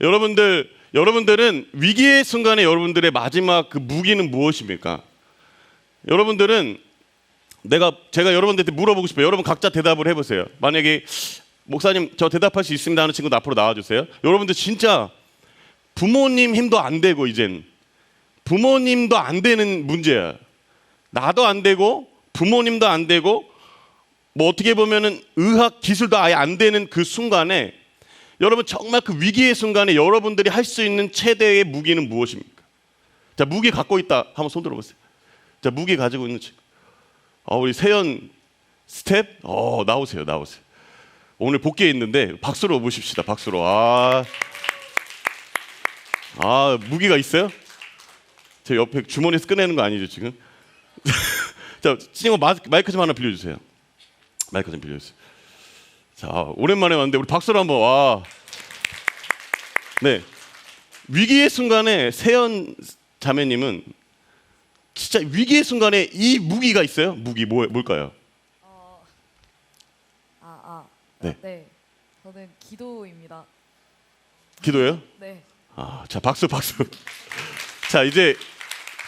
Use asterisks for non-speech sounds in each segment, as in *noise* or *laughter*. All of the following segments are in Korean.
여러분들 여러분들은 위기의 순간에 여러분들의 마지막 그 무기는 무엇입니까? 여러분들은 내가 제가 여러분들한테 물어보고 싶어요. 여러분 각자 대답을 해보세요. 만약에 목사님 저 대답할 수 있습니다 하는 친구 앞으로 나와주세요. 여러분들 진짜 부모님 힘도 안 되고 이젠 부모님도 안 되는 문제야. 나도 안 되고 부모님도 안 되고 뭐 어떻게 보면은 의학 기술도 아예 안 되는 그 순간에 여러분 정말 그 위기의 순간에 여러분들이 할 수 있는 최대의 무기는 무엇입니까? 자 무기 갖고 있다 한번 손 들어보세요. 자 무기 가지고 있는 친구. 아 우리 세연 스텝 어 나오세요 나오세요. 오늘 복귀에 있는데 박수로 모십시다 박수로 아. 아 무기가 있어요? 제 옆에 주머니에서 꺼내는 거 아니죠 지금? *laughs* 자 친구 마이크, 좀 하나 빌려주세요. 마이크 좀 빌려주세요. 자 오랜만에 왔는데 우리 박수로 한번 와. 네 위기의 순간에 세연 자매님은 진짜 위기의 순간에 이 무기가 있어요. 무기 뭐 뭘까요? 어, 아, 아, 네. 네. 저는 기도입니다. 기도예요? 네. 아, 자 박수 박수. 자 이제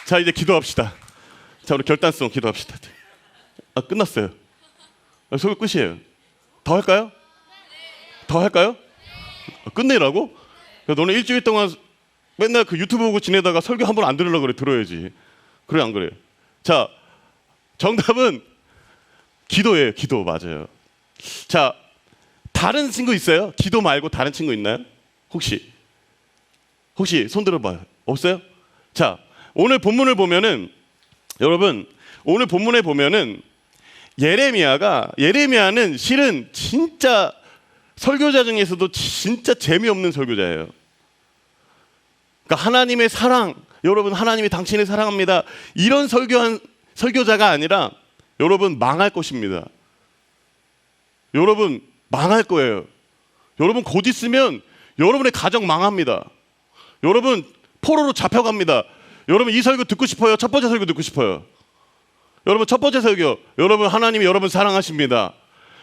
자 이제 기도합시다. 자 우리 결단성 기도합시다. 아 끝났어요. 아, 소개 끝이에요. 더 할까요? 더 할까요? 아, 끝내라고? 야, 너는 일주일 동안 맨날 그 유튜브 보고 지내다가 설교 한 번 안 들으려고 그래 들어야지. 그래 안 그래? 자 정답은 기도예요. 기도 맞아요. 자 다른 친구 있어요? 기도 말고 다른 친구 있나요? 혹시? 혹시 손 들어봐요. 없어요? 자, 오늘 본문을 보면은 여러분 오늘 본문에 보면은 예레미야가 예레미야는 실은 진짜 설교자 중에서도 진짜 재미없는 설교자예요. 그러니까 하나님의 사랑, 여러분 하나님이 당신을 사랑합니다. 이런 설교한 설교자가 아니라 여러분 망할 것입니다. 여러분 망할 거예요. 여러분 곧 있으면 여러분의 가정 망합니다. 여러분 포로로 잡혀갑니다. 여러분 이 설교 듣고 싶어요? 첫 번째 설교 듣고 싶어요? 여러분 첫 번째 설교 여러분 하나님이 여러분 사랑하십니다.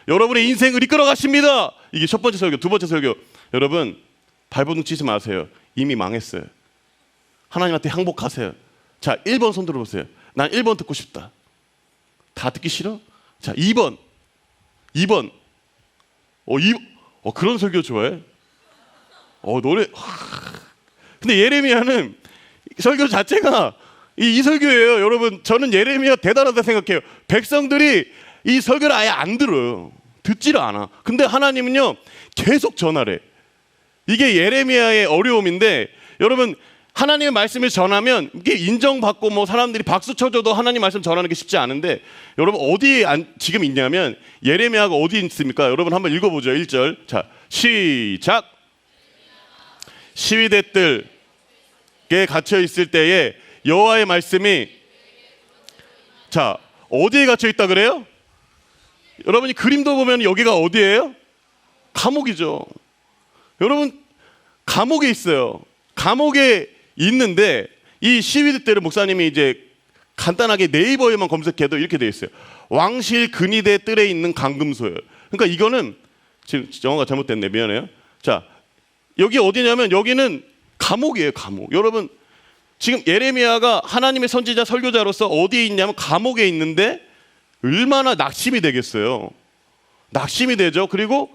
여러분의 인생을 이끌어 가십니다. 이게 첫 번째 설교, 두 번째 설교. 여러분 발버둥 치지 마세요. 이미 망했어요. 하나님한테 항복하세요. 자, 1번 손 들어 보세요. 난 1번 듣고 싶다. 다 듣기 싫어? 자, 2번. 2번. 어, 2, 어 그런 설교 좋아해? 어, 노래 근데 예레미야는 설교 자체가 이, 이 설교예요. 여러분, 저는 예레미야 대단하다 생각해요. 백성들이 이 설교를 아예 안 들어요. 듣지를 않아. 근데 하나님은요, 계속 전하래. 이게 예레미야의 어려움인데, 여러분, 하나님의 말씀을 전하면 이게 인정받고 뭐 사람들이 박수 쳐줘도 하나님 말씀 전하는 게 쉽지 않은데, 여러분, 어디에 안- 지금 있냐면, 예레미야가 어디 있습니까? 여러분, 한번 읽어보죠. 1절. 자, 시작. 시위대들에 갇혀 있을 때에 여호와의 말씀이 자 어디에 갇혀 있다 그래요? 여러분이 그림도 보면 여기가 어디예요? 감옥이죠. 여러분 감옥에 있어요. 감옥에 있는데 이 시위대 때를 목사님이 이제 간단하게 네이버에만 검색해도 이렇게 돼 있어요. 왕실 근위대 뜰에 있는 감금소예요. 그러니까 이거는 지금 영어가 잘못됐네 미안해요. 자 여기 어디냐면 여기는 감옥이에요 감옥. 여러분 지금 예레미야가 하나님의 선지자 설교자로서 어디에 있냐면 감옥에 있는데 얼마나 낙심이 되겠어요. 낙심이 되죠. 그리고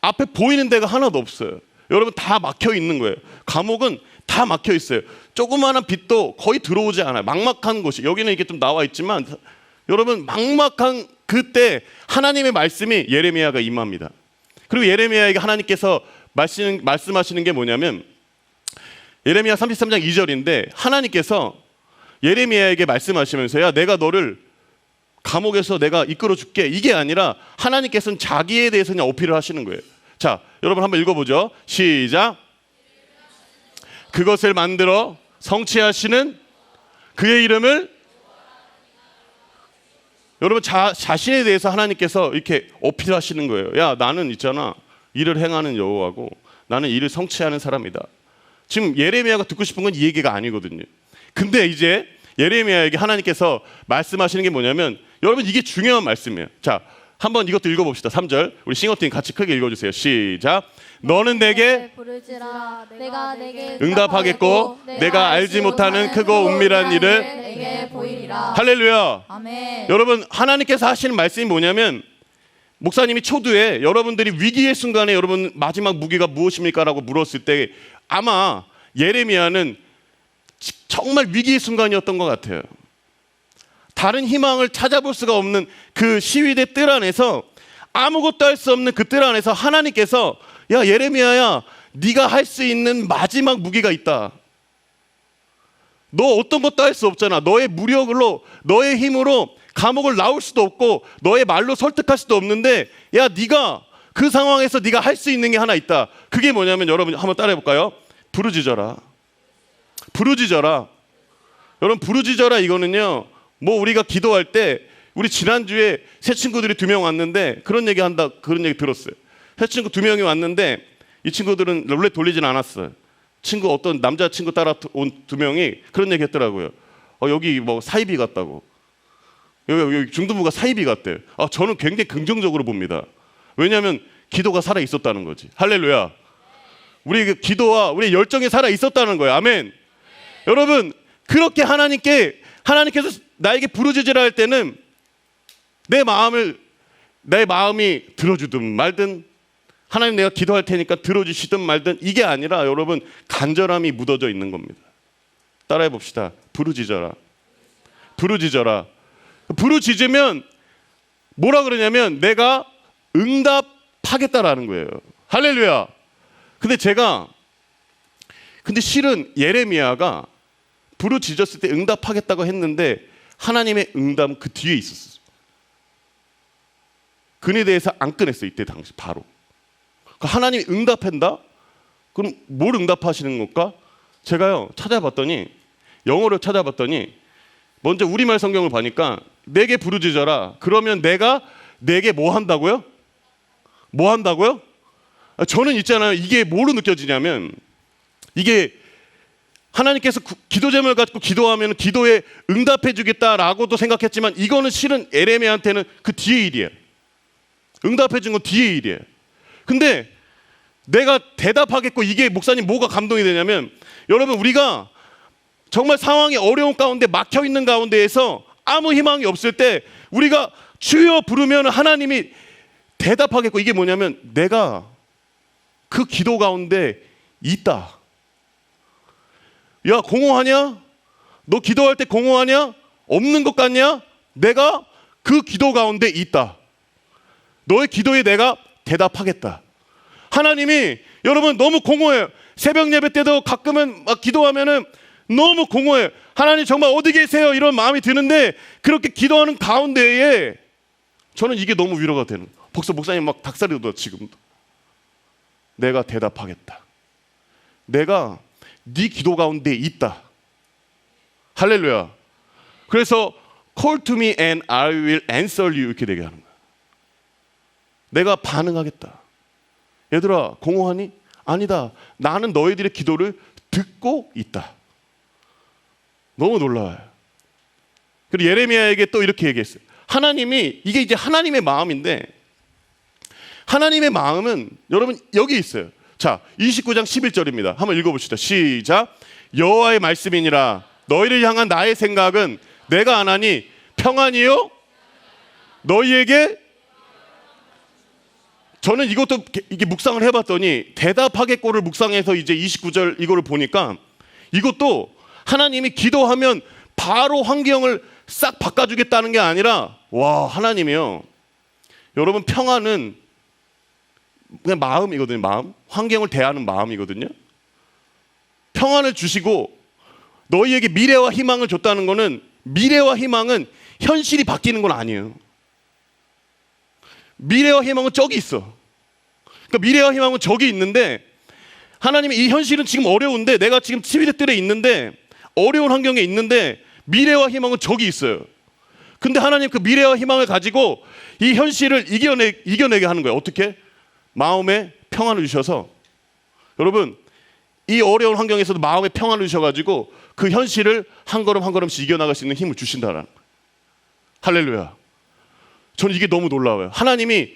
앞에 보이는 데가 하나도 없어요. 여러분 다 막혀 있는 거예요. 감옥은 다 막혀 있어요. 조그마한 빛도 거의 들어오지 않아요. 막막한 곳이 여기는 이렇게 좀 나와 있지만 여러분 막막한 그때 하나님의 말씀이 예레미야가 임합니다. 그리고 예레미야에게 하나님께서 말씀, 말씀하시는 게 뭐냐면 예레미야 33장 2절인데 하나님께서 예레미야에게 말씀하시면서 야 내가 너를 감옥에서 내가 이끌어 줄게 이게 아니라 하나님께서는 자기에 대해서 그냥 어필을 하시는 거예요. 자, 여러분 한번 읽어보죠. 시작. 그것을 만들어 성취하시는 그의 이름을 여러분 자, 자신에 대해서 하나님께서 이렇게 어필하시는 거예요. 야 나는 있잖아 일을 행하는 여호와고 나는 일을 성취하는 사람이다. 지금 예레미야가 듣고 싶은 건 이 얘기가 아니거든요. 근데 이제 예레미야에게 하나님께서 말씀하시는 게 뭐냐면 여러분 이게 중요한 말씀이에요. 자 한번 이것도 읽어봅시다. 3절. 우리 싱어팀 같이 크게 읽어주세요. 시작. 너는 내게 부르지라 내가 내게 응답하겠고 내가 알지 못하는 크고 은밀한 일을 할렐루야. 아멘. 여러분 하나님께서 하시는 말씀이 뭐냐면 목사님이 초두에 여러분들이 위기의 순간에 여러분 마지막 무기가 무엇입니까라고 물었을 때 아마 예레미야는 지- 정말 위기의 순간이었던 것 같아요. 다른 희망을 찾아볼 수가 없는 그 시위대 뜰 안에서 아무것도 할 수 없는 그 뜰 안에서 하나님께서 야 예레미야야 네가 할 수 있는 마지막 무기가 있다. 너 어떤 것도 할 수 없잖아. 너의 무력으로 너의 힘으로 감옥을 나올 수도 없고 너의 말로 설득할 수도 없는데 야 네가 그 상황에서 네가 할 수 있는 게 하나 있다. 그게 뭐냐면 여러분 한번 따라해 볼까요? 부르짖어라. 부르짖어라. 여러분 부르짖어라 이거는요. 뭐 우리가 기도할 때 우리 지난주에 새 친구들이 두 명 왔는데 그런 얘기 한다 그런 얘기 들었어요. 새 친구 두 명이 왔는데 이 친구들은 룰렛 돌리진 않았어요. 친구 어떤 남자 친구 따라 온 두 명이 그런 얘기 했더라고요. 어, 여기 뭐 사이비 같다고. 여기, 여기 중등부가 사이비 같대. 아 저는 굉장히 긍정적으로 봅니다. 왜냐하면 기도가 살아 있었다는 거지. 할렐루야. 우리 그 기도와 우리 열정이 살아 있었다는 거예요. 아멘. 여러분 그렇게 하나님께 하나님께서 나에게 부르짖으라 할 때는 내 마음을 내 마음이 들어주든 말든 하나님 내가 기도할 테니까 들어주시든 말든 이게 아니라 여러분 간절함이 묻어져 있는 겁니다. 따라해 봅시다. 부르짖어라. 부르짖어라. 부르짖으면 뭐라 그러냐면 내가 응답하겠다라는 거예요. 할렐루야. 근데 제가 근데 실은 예레미야가 부르짖었을 때 응답하겠다고 했는데 하나님의 응답은 그 뒤에 있었어요. 그에 대해서 안 꺼냈어요. 이때 당시 바로. 그 하나님이 응답한다? 그럼 뭘 응답하시는 걸까? 제가요 찾아봤더니 영어로 찾아봤더니 먼저 우리말 성경을 보니까 내게 부르짖어라. 그러면 내가 내게 뭐 한다고요? 뭐 한다고요? 아, 저는 있잖아요. 이게 뭐로 느껴지냐면 이게 하나님께서 구- 기도 제목을 가지고 기도하면 기도에 응답해 주겠다라고도 생각했지만 이거는 실은 에레미한테는 그 뒤의 일이에요. 응답해 준 건 뒤의 일이에요. 근데 내가 대답하겠고 이게 목사님 뭐가 감동이 되냐면 여러분 우리가 정말 상황이 어려운 가운데 막혀 있는 가운데에서 아무 희망이 없을 때 우리가 주여 부르면 하나님이 대답하겠고 이게 뭐냐면 내가 그 기도 가운데 있다. 야 공허하냐? 너 기도할 때 공허하냐? 없는 것 같냐? 내가 그 기도 가운데 있다. 너의 기도에 내가 대답하겠다. 하나님이 여러분 너무 공허해요. 새벽 예배 때도 가끔은 막 기도하면은 너무 공허해요. 하나님 정말 어디 계세요? 이런 마음이 드는데 그렇게 기도하는 가운데에 저는 이게 너무 위로가 되는. 벌써 목사님 막 닭살이 돋아 지금도. 내가 대답하겠다. 내가 네 기도 가운데 있다. 할렐루야. 그래서 call to me and I will answer you 이렇게 되게 하는 거야. 내가 반응하겠다. 얘들아 공허하니? 아니다. 나는 너희들의 기도를 듣고 있다. 너무 놀라워요. 그리고 예레미야에게 또 이렇게 얘기했어요. 하나님이 이게 이제 하나님의 마음인데 하나님의 마음은 여러분 여기 있어요. 자, 29장 11절입니다. 한번 읽어 봅시다. 시작. 여호와의 말씀이니라 너희를 향한 나의 생각은 내가 안 하니 평안이요 너희에게 저는 이것도 이게 묵상을 해봤더니 대답하겠고를 묵상해서 이제 29절 이거를 보니까 이것도 하나님이 기도하면 바로 환경을 싹 바꿔주겠다는 게 아니라 와 하나님이요 여러분 평안은 그냥 마음이거든요 마음 환경을 대하는 마음이거든요 평안을 주시고 너희에게 미래와 희망을 줬다는 거는 미래와 희망은 현실이 바뀌는 건 아니에요 미래와 희망은 저기 있어. 그러니까 미래와 희망은 저기 있는데 하나님이 이 현실은 지금 어려운데 내가 지금 치비들에 있는데 어려운 환경에 있는데 미래와 희망은 저기 있어요. 근데 하나님 그 미래와 희망을 가지고 이 현실을 이겨내 이겨내게 하는 거예요. 어떻게? 마음에 평안을 주셔서 여러분 이 어려운 환경에서도 마음에 평안을 주셔가지고 그 현실을 한 걸음 한 걸음씩 이겨나갈 수 있는 힘을 주신다라는. 할렐루야. 저는 이게 너무 놀라워요. 하나님이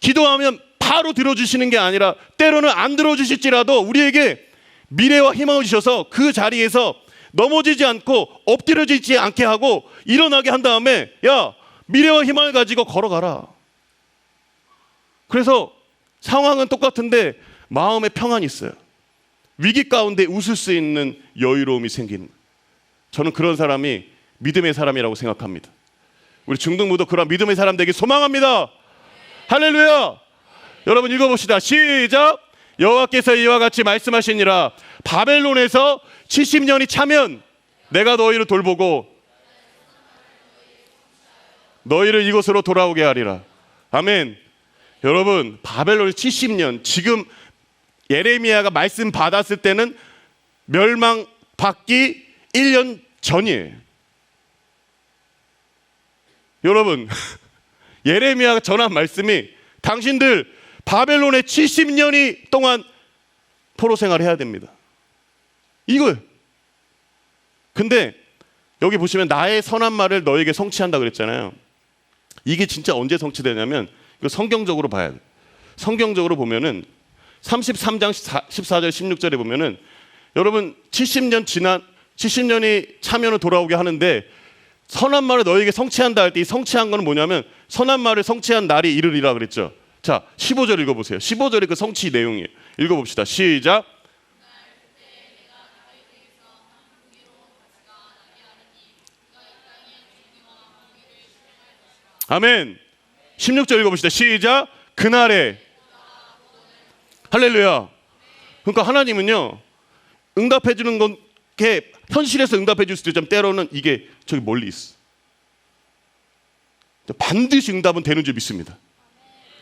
기도하면 바로 들어주시는 게 아니라 때로는 안 들어주실지라도 우리에게 미래와 희망을 주셔서 그 자리에서 넘어지지 않고 엎드려지지 않게 하고 일어나게 한 다음에 야 미래와 희망을 가지고 걸어가라. 그래서 상황은 똑같은데 마음에 평안이 있어요. 위기 가운데 웃을 수 있는 여유로움이 생기는. 저는 그런 사람이 믿음의 사람이라고 생각합니다. 우리 중등부도 그런 믿음의 사람 되기 소망합니다. 할렐루야. 여러분 읽어봅시다. 시작. 여호와께서 이와 같이 말씀하시니라. 바벨론에서 70년이 차면 내가 너희를 돌보고 너희를 이곳으로 돌아오게 하리라. 아멘. 여러분 바벨론 70년 지금 예레미야가 말씀 받았을 때는 멸망 받기 1년 전이에요. 여러분 *laughs* 예레미야가 전한 말씀이 당신들 바벨론에 70년이 동안 포로 생활해야 됩니다. 이거예요. 근데 여기 보시면 나의 선한 말을 너에게 성취한다 그랬잖아요. 이게 진짜 언제 성취되냐면 이거 성경적으로 봐야 돼. 성경적으로 보면은 33장 14절 16절에 보면은 여러분 70년 지난 70년이 차면은 돌아오게 하는데 선한 말을 너에게 성취한다 할 때 이 성취한 거는 뭐냐면 선한 말을 성취한 날이 이르리라 그랬죠. 자, 15절 읽어 보세요. 15절이 그 성취 내용이에요. 읽어 봅시다. 시작. 아멘. 16절 읽어 봅시다. 시작. 그날에 할렐루야. 그러니까 하나님은요. 응답해 주는 건 게 현실에서 응답해 줄 수도 있지만 때로는 이게 저기 멀리 있어. 반드시 응답은 되는 줄 믿습니다.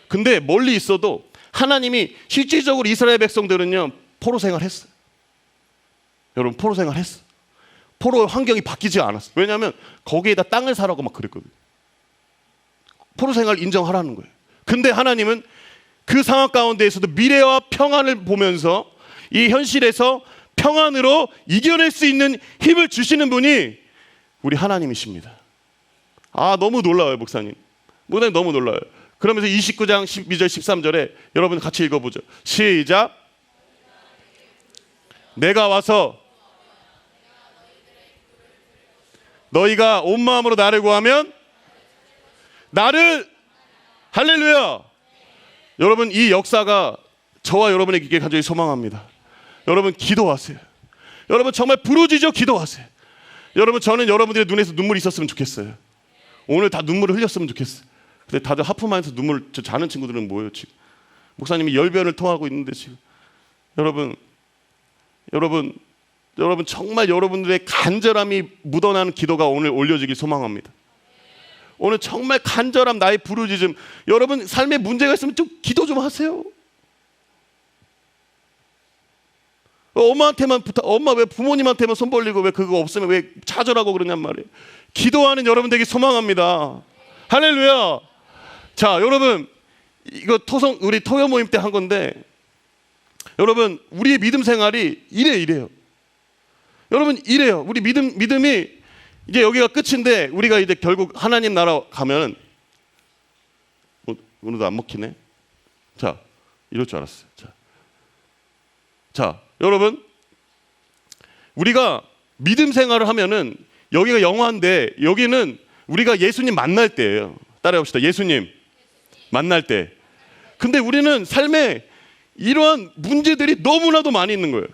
근데 멀리 있어도 하나님이 실질적으로 이스라엘 백성들은요 포로 생활했어요. 여러분 포로 생활했어. 포로 환경이 바뀌지 않았어. 왜냐하면 거기에다 땅을 사라고 막 그랬거든. 포로 생활 인정하라는 거예요. 근데 하나님은 그 상황 가운데에서도 미래와 평안을 보면서 이 현실에서 평안으로 이겨낼 수 있는 힘을 주시는 분이 우리 하나님이십니다. 아 너무 놀라워요 목사님. 목사님 너무 놀라워요. 그러면서 29장 12절 13절에 여러분 같이 읽어보죠. 시작. 내가 와서 너희가 온 마음으로 나를 구하면 나를 할렐루야. 여러분 이 역사가 저와 여러분에게 간절히 소망합니다. 여러분 기도하세요. 여러분 정말 부르짖어 기도하세요. 여러분 저는 여러분들의 눈에서 눈물이 있었으면 좋겠어요. 오늘 다 눈물을 흘렸으면 좋겠어요. 근데 다들 하품하면서 눈물 저 자는 친구들은 뭐예요 지금? 목사님이 열변을 통하고 있는데 지금 여러분 여러분 여러분 정말 여러분들의 간절함이 묻어나는 기도가 오늘 올려지길 소망합니다. 오늘 정말 간절함 나의 부르짖음 여러분 삶에 문제가 있으면 좀 기도 좀 하세요. 엄마한테만 부탁, 엄마 왜 부모님한테만 손 벌리고 왜 그거 없으면 왜 좌절하고 그러냔 말이에요. 기도하는 여러분 되게 소망합니다. 할렐루야. 자, 여러분 이거 토성 우리 토요 모임 때 한 건데 여러분 우리의 믿음 생활이 이래 이래요. 여러분 이래요. 우리 믿음 믿음이 이제 여기가 끝인데 우리가 이제 결국 하나님 나라 가면 어, 오늘도 안 먹히네. 자, 이럴 줄 알았어요. 자, 자, 여러분 우리가 믿음 생활을 하면은 여기가 영화인데 여기는 우리가 예수님 만날 때예요. 따라해 봅시다. 예수님 만날 때. 근데 우리는 삶에 이러한 문제들이 너무나도 많이 있는 거예요.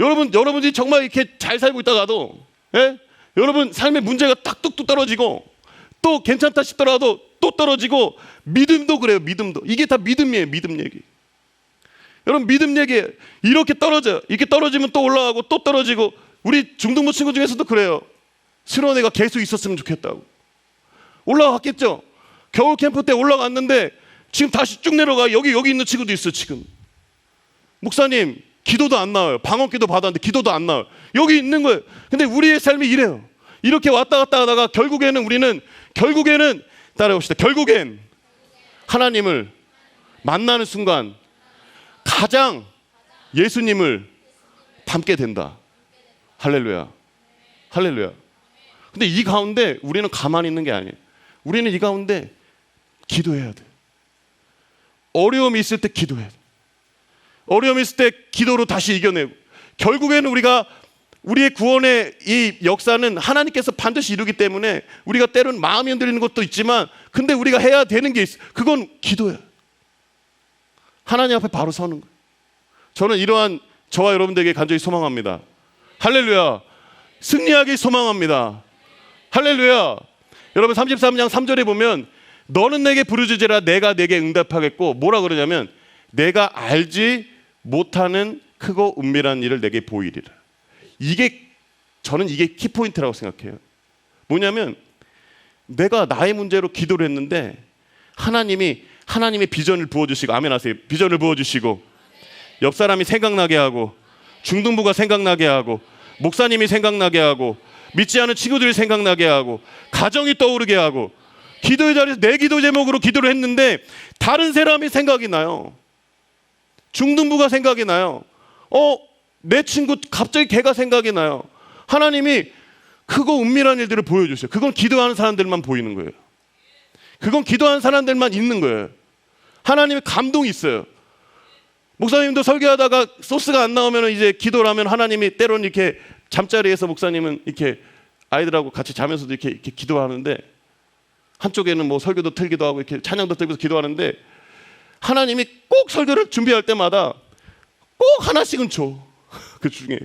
여러분, 여러분들이 정말 이렇게 잘 살고 있다가도, 예? 여러분 삶의 문제가 딱 뚝뚝 떨어지고 또 괜찮다 싶더라도 또 떨어지고 믿음도 그래요. 믿음도 이게 다 믿음이에요. 믿음 얘기. 여러분 믿음 얘기 이렇게 떨어져 이렇게 떨어지면 또 올라가고 또 떨어지고 우리 중등부 친구 중에서도 그래요. 슬원 애가 계속 있었으면 좋겠다고 올라갔겠죠. 겨울 캠프 때 올라갔는데 지금 다시 쭉 내려가 여기 여기 있는 친구도 있어 지금. 목사님 기도도 안 나와요. 방언기도 받았는데 기도도 안 나와요. 여기 있는 거예요. 근데 우리의 삶이 이래요. 이렇게 왔다 갔다 하다가 결국에는 우리는 결국에는 따라봅시다. 결국엔 하나님을 만나는 순간 가장 예수님을 닮게 된다. 할렐루야. 할렐루야. 근데 이 가운데 우리는 가만히 있는 게 아니에요. 우리는 이 가운데 기도해야 돼. 어려움이 있을 때 기도해야 돼. 어려움이 있을 때 기도로 다시 이겨내고 결국에는 우리가 우리의 구원의 이 역사는 하나님께서 반드시 이루기 때문에 우리가 때로는 마음이 흔들리는 것도 있지만 근데 우리가 해야 되는 게 있어. 그건 기도야. 하나님 앞에 바로 서는 거예요. 저는 이러한 저와 여러분들에게 간절히 소망합니다. 할렐루야. 승리하기 소망합니다. 할렐루야. 여러분 33장 3절에 보면 너는 내게 부르짖으라 내가 내게 응답하겠고 뭐라 그러냐면 내가 알지 못하는 크고 은밀한 일을 내게 보이리라. 이게 저는 이게 키포인트라고 생각해요. 뭐냐면 내가 나의 문제로 기도를 했는데 하나님이 하나님의 비전을 부어주시고 아멘 하세요. 비전을 부어주시고 옆 사람이 생각나게 하고 중등부가 생각나게 하고 목사님이 생각나게 하고 믿지 않은 친구들이 생각나게 하고 가정이 떠오르게 하고 기도의 자리에서 내 기도 제목으로 기도를 했는데 다른 사람이 생각이 나요. 중등부가 생각이 나요. 어, 내 친구 갑자기 걔가 생각이 나요. 하나님이 크고 은밀한 일들을 보여주세요. 그건 기도하는 사람들만 보이는 거예요. 그건 기도하는 사람들만 있는 거예요. 하나님의 감동이 있어요. 목사님도 설교하다가 소스가 안 나오면 이제 기도를 하면 하나님이 때로는 이렇게 잠자리에서 목사님은 이렇게 아이들하고 같이 자면서도 이렇게, 이렇게 기도하는데 한쪽에는 뭐 설교도 틀기도 하고 이렇게 찬양도 틀면서 기도하는데 하나님이 꼭 설교를 준비할 때마다 꼭 하나씩은 줘. *laughs* 그 중에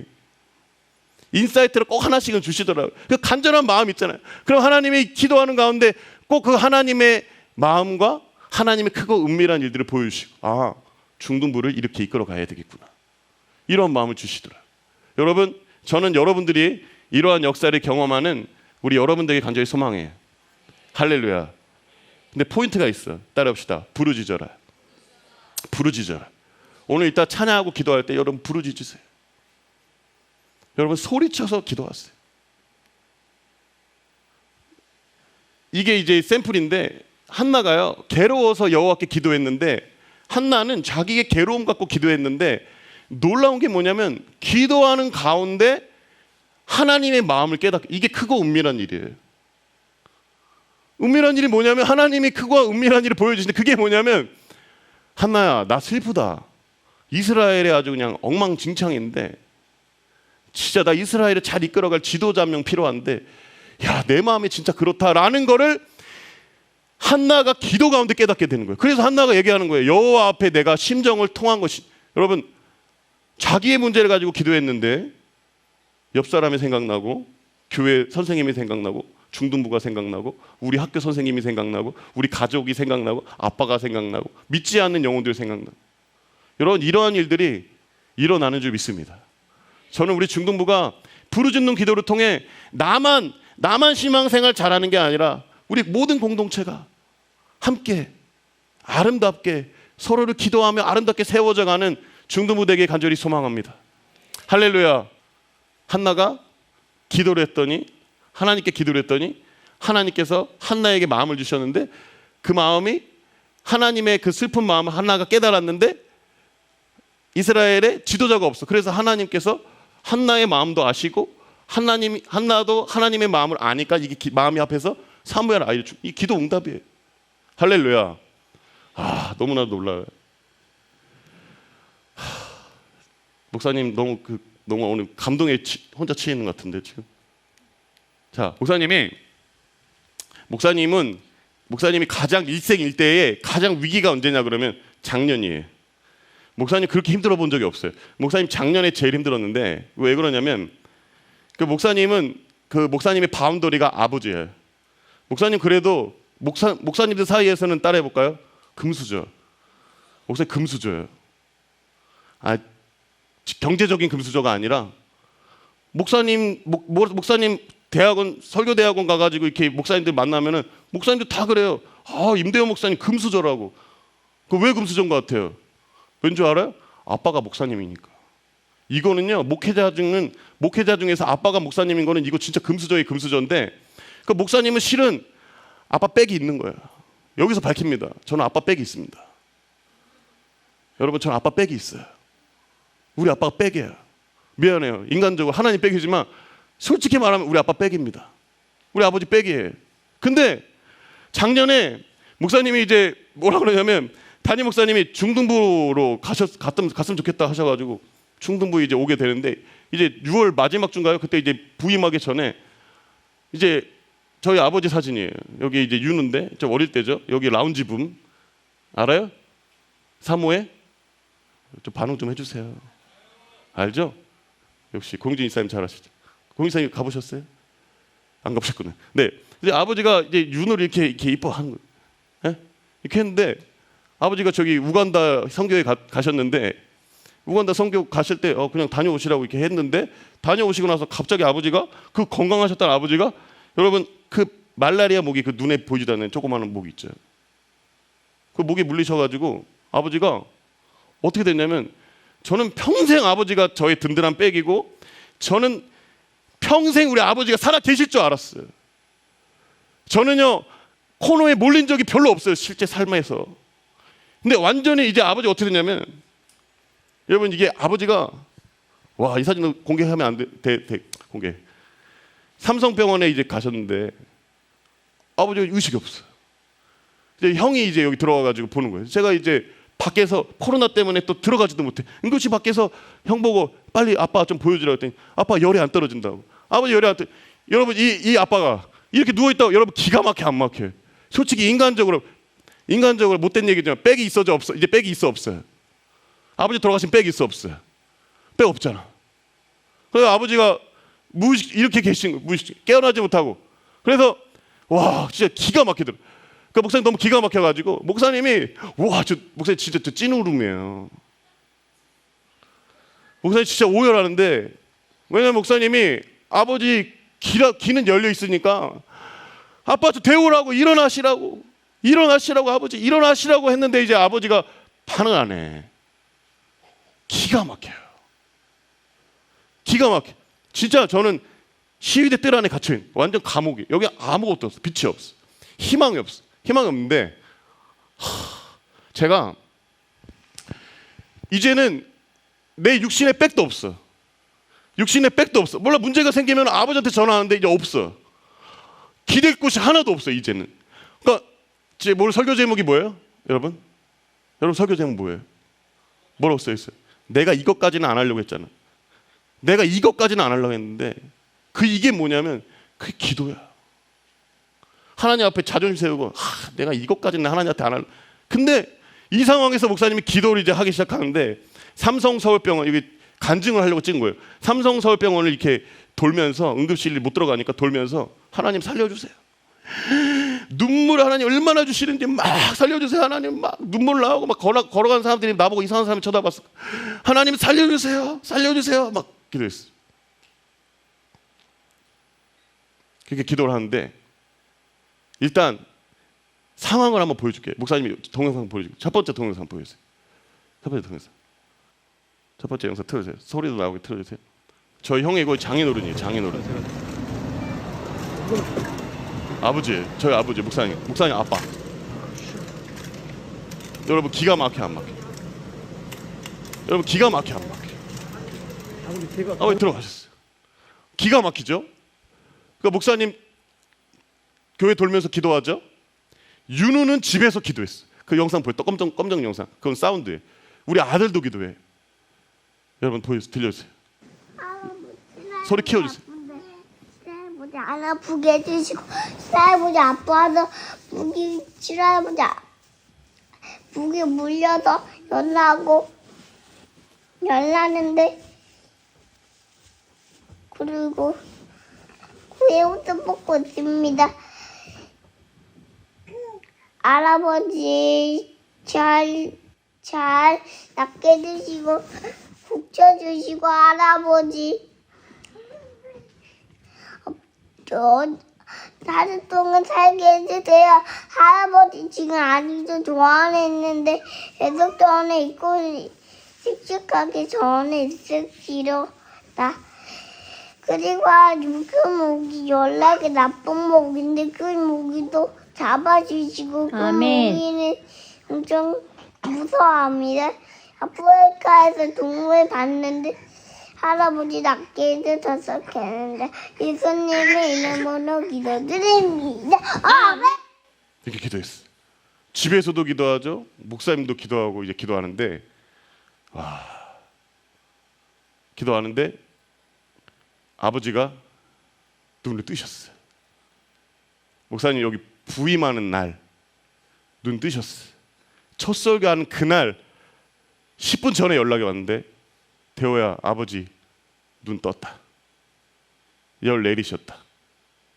인사이트를 꼭 하나씩은 주시더라고요. 그 간절한 마음 있잖아요. 그럼 하나님이 기도하는 가운데 꼭 그 하나님의 마음과 하나님의 크고 은밀한 일들을 보여주시고 아 중등부를 이렇게 이끌어 가야 되겠구나. 이런 마음을 주시더라고요. 여러분 저는 여러분들이 이러한 역사를 경험하는 우리 여러분들에게 간절히 소망해요. 할렐루야. 근데 포인트가 있어. 따라합시다. 부르짖어라. 부르짖어라. 오늘 이따 찬양하고 기도할 때 여러분 부르짖으세요. 여러분 소리쳐서 기도하세요. 이게 이제 샘플인데 한나가요 괴로워서 여호와께 기도했는데 한나는 자기의 괴로움 갖고 기도했는데 놀라운 게 뭐냐면 기도하는 가운데 하나님의 마음을 깨닫 이게 크고 은밀한 일이에요. 은밀한 일이 뭐냐면 하나님이 크고 은밀한 일을 보여주시는데 그게 뭐냐면 한나야 나 슬프다. 이스라엘에 아주 그냥 엉망진창인데 진짜 나 이스라엘을 잘 이끌어갈 지도자 한 명 필요한데 야 내 마음이 진짜 그렇다라는 거를 한나가 기도 가운데 깨닫게 되는 거예요. 그래서 한나가 얘기하는 거예요. 여호와 앞에 내가 심정을 통한 것이 여러분 자기의 문제를 가지고 기도했는데 옆 사람이 생각나고 교회 선생님이 생각나고 중등부가 생각나고 우리 학교 선생님이 생각나고 우리 가족이 생각나고 아빠가 생각나고 믿지 않는 영혼들이 생각나고 여러분 이러한 일들이 일어나는 줄 믿습니다. 저는 우리 중등부가 부르짖는 기도를 통해 나만 나만 신앙생활 잘하는 게 아니라 우리 모든 공동체가 함께 아름답게 서로를 기도하며 아름답게 세워져 가는 중등부대에게 간절히 소망합니다. 할렐루야. 한나가 기도를 했더니 하나님께 기도를 했더니 하나님께서 한나에게 마음을 주셨는데 그 마음이 하나님의 그 슬픈 마음을 한나가 깨달았는데 이스라엘에 지도자가 없어. 그래서 하나님께서 한나의 마음도 아시고 하나님 한나도 하나님의 마음을 아니까 이게 기, 마음이 앞에서 사무엘 아이를 주. 이 기도 응답이에요. 할렐루야. 아 너무나 놀라요. 하, 목사님 너무 그 너무 오늘 감동에 치, 혼자 치이는 것 같은데 지금. 자 목사님이 목사님은 목사님이 가장 일생 일대에 가장 위기가 언제냐 그러면 작년이에요. 목사님 그렇게 힘들어 본 적이 없어요. 목사님 작년에 제일 힘들었는데 왜 그러냐면 그 목사님은 그 목사님의 바운더리가 아버지예요. 목사님 그래도 목사 목사님들 사이에서는 따라해 볼까요? 금수저. 목사님 금수저예요. 아 경제적인 금수저가 아니라 목사님 목, 목- 목사님 대학원 설교 대학원 가가지고 이렇게 목사님들 만나면은 목사님들 다 그래요. 아 임대호 목사님 금수저라고. 그 왜 금수저인 것 같아요? 왠 줄 알아요? 아빠가 목사님이니까. 이거는요 목회자 중은 목회자 중에서 아빠가 목사님인 거는 이거 진짜 금수저의 금수저인데 그 목사님은 실은 아빠 백이 있는 거예요. 여기서 밝힙니다. 저는 아빠 백이 있습니다. 여러분 저는 아빠 백이 있어요. 우리 아빠가 백이에요. 미안해요. 인간적으로 하나님 백이지만 솔직히 말하면 우리 아빠 백입니다. 우리 아버지 백이에요. 근데 작년에 목사님이 이제 뭐라 그러냐면 담임 목사님이 중등부로 가셨 갔으면 갔으면 좋겠다 하셔가지고 중등부 이제 오게 되는데 이제 6월 마지막 주인가요? 그때 이제 부임하기 전에 이제 저희 아버지 사진이에요. 여기 이제 윤우인데 저 어릴 때죠. 여기 라운지 붐 알아요? 사모에 좀 반응 좀 해주세요. 알죠? 역시 공진 이사님 잘하시죠. 이사님 가보셨어요? 안 가보셨구나. 네. 이제 아버지가 이제 윤을 이렇게 이렇게 이뻐하는 거예요. 예? 이렇게 했는데 아버지가 저기 우간다 성교에 가, 가셨는데 우간다 성교 가실 때 어, 그냥 다녀오시라고 이렇게 했는데 다녀오시고 나서 갑자기 아버지가 그 건강하셨다는 아버지가 여러분 그 말라리아 목이 그 눈에 보이지도 않는 조그마한 목이 있죠. 그 목에 물리셔가지고 아버지가 어떻게 됐냐면 저는 평생 아버지가 저의 든든한 백이고 저는 평생 우리 아버지가 살아 계실 줄 알았어요. 저는요 코너에 몰린 적이 별로 없어요 실제 삶에서. 근데 완전히 이제 아버지 어떻게 됐냐면 여러분 이게 아버지가 와 이 사진 공개하면 안 돼, 돼, 돼 공개. 삼성병원에 이제 가셨는데 아버지가 의식이 없어요. 이제 형이 이제 여기 들어와가지고 보는 거예요. 제가 이제 밖에서 코로나 때문에 또 들어가지도 못해. 응급실 밖에서 형 보고 빨리 아빠 좀 보여주라고 했더니 아빠 열이 안 떨어진다고. 아버지 떨. 여러분 이, 이 아빠가 이렇게 누워 있다고 여러분 기가 막혀 안 막혀. 요 솔직히 인간적으로 인간적으로 못된 얘기지만 백이 있어져 없어. 이제 백이 있어 없어요. 아버지 돌아가신 백이 있어 없어요. 백 없잖아. 그래서 아버지가 무의식 이렇게 계신. 무의식 깨어나지 못하고. 그래서 와 진짜 기가 막히더라. 그 목사님 너무 기가 막혀가지고 목사님이 와 저 목사님 진짜 저 찐울음이에요. 목사님 진짜 오열하는데 왜냐면 목사님이 아버지 기라, 귀는 열려 있으니까 아빠 저 데우라고 일어나시라고 일어나시라고 아버지 일어나시라고 했는데 이제 아버지가 반응 안 해. 기가 막혀요. 기가 막혀. 진짜 저는 시위대 뜰 안에 있는 완전 감옥이 여기 아무것도 없어 빛이 없어 희망이 없어 희망이 없는데 하, 제가 이제는 내 육신의 백도 없어 육신의 백도 없어. 몰라 문제가 생기면 아버지한테 전화하는데 이제 없어. 기댈 곳이 하나도 없어 이제는. 그러니까 이제 뭘 설교 제목이 뭐예요? 여러분? 여러분 설교 제목 뭐예요? 뭐라고 써 있어요? 내가 이것까지는 안 하려고 했잖아. 내가 이것까지는 안 하려고 했는데 그 이게 뭐냐면 그게 기도야. 하나님 앞에 자존심 세우고 하, 내가 이것까지는 하나님한테 안 할. 근데 이 상황에서 목사님이 기도를 이제 하기 시작하는데 삼성 서울병원 여기 간증을 하려고 찍은 거예요. 삼성 서울병원을 이렇게 돌면서 응급실 못 들어가니까 돌면서 하나님 살려주세요. *gasps* 눈물 하나님 얼마나 주시는지 막 살려주세요 하나님 막 눈물 나오고 막 걸어 걸어간 사람들이 나보고 이상한 사람이 쳐다봤어. 하나님 살려주세요, 살려주세요 막 기도했어. 그렇게 기도를 하는데 일단 상황을 한번 보여줄게. 목사님이 동영상 보여줄게. 첫 번째 동영상 보여주세요. 첫 번째 동영상. 첫 번째 영상 틀어주세요. 소리도 나오게 틀어주세요. 저 형이 이거 장인어른이에요. 장인어른. 아버지, 저희 아버지 목사님, 목사님 아빠. 여러분 기가 막혀 안 막혀? 여러분 기가 막혀 안 막혀? 아버지 들어가셨어요. 기가 막히죠? 그 목사님 교회 돌면서 기도하죠. 윤우는 집에서 기도했어. 그 영상 보여. 또 검정 검정 영상. 그건 사운드에. 우리 아들도 기도해. 여러분 보여 들려주세요. 소리 키워주세요. 할아버지 안 아프게 해주시고 할아버지 아파서 무기 할아버지 무기 물려서 열나고 열나는데 그리고 구에 옷을 벗고 있습니다. 할아버지 잘, 잘 낫게 해주시고 붙여주시고 할아버지 저 다른 동안 살게 해주세요. 할아버지 지금 아직도 좋아했는데 계속 전에 있고 씩씩하게 전에 있을지로다. 그리고 아주 그 목이 연락이 나쁜 목인데 그 모기도 잡아주시고 그 아멘. 모기는 엄청 무서워합니다. 아프리카에서 동물 봤는데 할아버지 해주셔서 되는데 예수님의 이름으로 기도드립니다. 아멘. 이렇게 기도했어. 집에서도 기도하죠. 목사님도 기도하고 이제 기도하는데 와 기도하는데 아버지가 눈을 뜨셨어요. 목사님 여기 부임하는 날 눈 뜨셨어요. 첫 설교하는 그날 10분 전에 연락이 왔는데 대호야 아버지 눈 떴다. 열 내리셨다.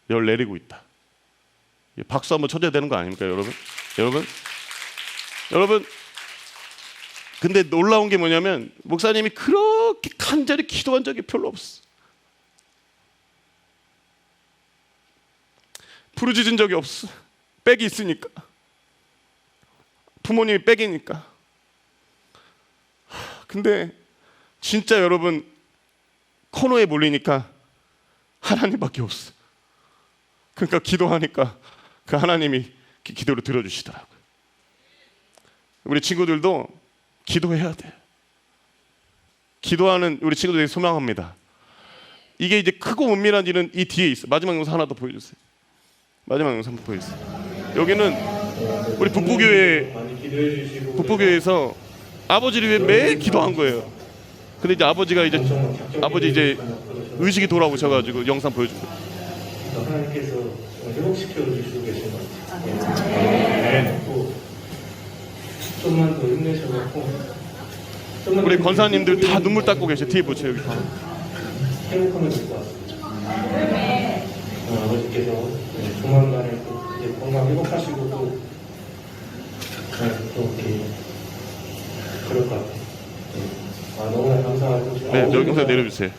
열 내리고 있다. 예, 박수 한번 쳐줘야 되는 거 아닙니까, 여러분? 여러분, 여러분. 근데 놀라운 게 뭐냐면 목사님이 그렇게 간절히 기도한 적이 별로 없어. 부르짖은 적이 없어. 백이 있으니까. 부모님이 백이니까. 하, 근데 진짜 여러분 코너에 몰리니까 하나님밖에 없어. 그러니까 기도하니까 그 하나님이 기- 기도를 들어주시더라고요. 우리 친구들도 기도해야 돼. 기도하는 우리 친구들이 소망합니다. 이게 이제 크고 은밀한 일은 이 뒤에 있어. 마지막 영상 하나 더 보여주세요. 마지막 영상 한번 보여주세요. 여기는 우리 북부교회 북부교회에서 아버지를 위해 매일 기도한 거예요. 근데 이제 아버지가 이제 아버지 이제 의식이 돌아오셔가지고 영상 보여준 거예요. 하나님께서 회복시켜 주시고 계신 것 같아요. 네. 또 좀만 더 힘내셔갖고 우리 더 권사님들 다 눈물 닦고 계셔. 뒤에 보세요 여기 다. 행복하면 될것 같습니다. 어, 아버지께서 네, 조만간에 또 건강 회복하시고 또, 네, 또 이렇게 그럴 것 같아요. 네. 아, 너무나 감사하고 네, 아, 여기 영상 내려주세요.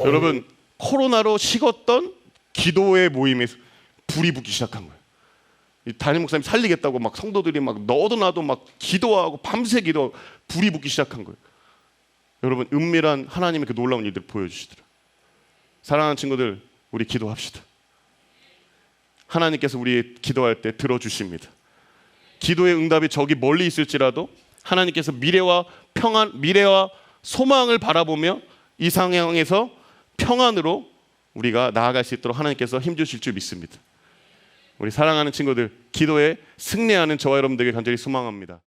여러분 코로나로 식었던 기도의 모임에 불이 붙기 시작한 거예요. 이 담임 목사님 살리겠다고 막 성도들이 막 너도 나도 막 기도하고 밤새 기도 불이 붙기 시작한 거예요. 여러분 은밀한 하나님의 그 놀라운 일들을 보여주시더라. 사랑하는 친구들 우리 기도합시다. 하나님께서 우리 기도할 때 들어주십니다. 기도의 응답이 저기 멀리 있을지라도 하나님께서 미래와 평안, 미래와 소망을 바라보며 이 상황에서 평안으로 우리가 나아갈 수 있도록 하나님께서 힘주실 줄 믿습니다. 우리 사랑하는 친구들 기도에 승리하는 저와 여러분들에게 간절히 소망합니다.